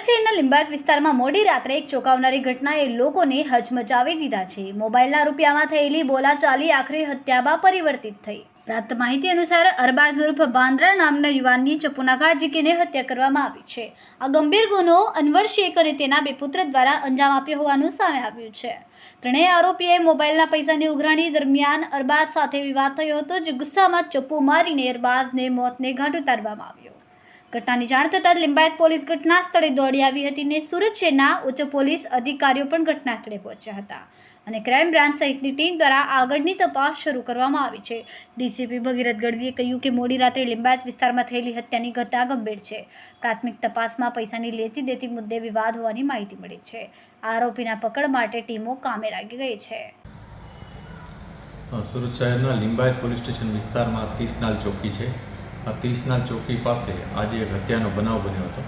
સુરત શહેરના લિંબાયત વિસ્તારમાં મોડી રાત્રે એક ચોંકાવનારી ઘટનાએ લોકોને હચમચાવી દીધા છે. મોબાઈલના રૂપિયામાં થયેલી બોલાચાલી આખરે હત્યામાં પરિવર્તિત થઈ. પ્રાપ્ત માહિતી અનુસાર, અરબાઝ ઉર્ફ બાંદ્રા નામના યુવાનની ચપ્પુના જીકીને હત્યા કરવામાં આવી છે. આ ગંભીર ગુનો અનવર શેખ અને તેના બે પુત્ર દ્વારા અંજામ આપ્યો હોવાનું સામે આવ્યું છે. ત્રણેય આરોપીએ મોબાઈલના પૈસાની ઉઘરાણી દરમિયાન અરબાઝ સાથે વિવાદ થયો હતો, જે ગુસ્સામાં ચપ્પુ મારીને અરબાઝને મોતને ઘાટ ઉતારવામાં આવ્યો. ઘટનાની જાણ થતાં લિંબાયત પોલીસ ઘટના સ્થળે દોડી આવી હતી ને સુરત શહેરના ઉચ્ચ પોલીસ અધિકારીઓ પણ ઘટના સ્થળે પહોંચ્યા હતા. અને ક્રાઇમ બ્રાન્ચ સહિતની ટીમ દ્વારા આગળની તપાસ શરૂ કરવામાં આવી છે. ડીસીપી ભગીરથ ગઢવીએ કહ્યું કે મોડી રાત્રે લિંબાયત વિસ્તારમાં થયેલી હત્યાની ઘટના ગંભીર છે. પ્રાથમિક તપાસમાં પૈસાની લેતી દેતી મુદ્દે વિવાદ હોવાની માહિતી મળી છે. આરોપીના પકડ માટે ટીમો કામે લાગી ગઈ છે. સુરત શહેરના લિંબાયત પોલીસ સ્ટેશન વિસ્તારમાં તીસનાલ ચોકી છે. આ ત્રીસનાલ ચોકી પાસે આજે એક હત્યાનો બનાવ બન્યો હતો.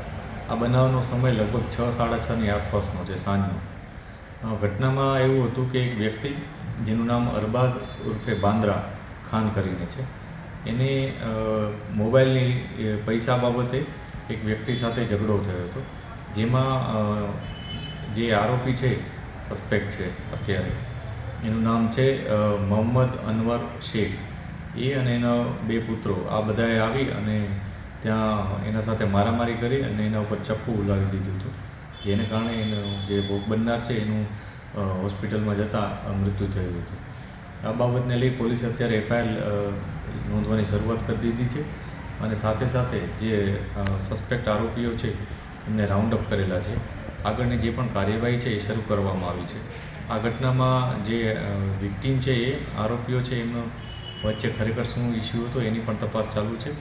આ બનાવનો સમય લગભગ છ, સાડા છની આસપાસનો છે, સાંજનો. ઘટનામાં એવું હતું કે એક વ્યક્તિ, જેનું નામ અરબાઝ ઉર્ફે બાંદ્રા ખાન કરીને છે, એને મોબાઈલની પૈસા બાબતે એક વ્યક્તિ સાથે ઝઘડો થયો હતો, જેમાં જે આરોપી છે, સસ્પેક્ટ છે અત્યારે. એનું નામ છે મોહમ્મદ અનવર શેખ. એ અને એના બે પુત્રો, આ બધાએ આવી અને ત્યાં એના સાથે મારામારી કરી અને એના ઉપર ચપ્પુ ઉલાવી દીધું હતું. જેને કારણે એનો જે ભોગ બનનાર છે, એનું હોસ્પિટલમાં જતાં મૃત્યુ થયું હતું. આ બાબતને લઈ પોલીસે અત્યારે એફઆઈઆર નોંધવાની શરૂઆત કરી દીધી છે અને સાથે સાથે જે સસ્પેક્ટ આરોપીઓ છે, એમને રાઉન્ડ અપ કરેલા છે. આગળની જે પણ કાર્યવાહી છે, એ શરૂ કરવામાં આવી છે. આ ઘટનામાં જે વિક્ટીમ છે, એ આરોપીઓ છે, એમનો વચ્ચે ખરેખર શું ઇસ્યુ હતો એની પણ તપાસ ચાલુ છે.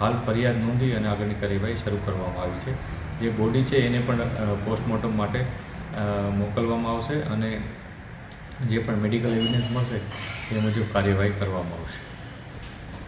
હાલ ફરિયાદ નોંધી અને આગળની કાર્યવાહી શરૂ કરવામાં આવી છે. જે બોડી છે એને પણ પોસ્ટમોર્ટમ માટે મોકલવામાં આવશે અને જે પણ મેડિકલ એવિડન્સ મળશે એ મુજબ કાર્યવાહી કરવામાં આવશે.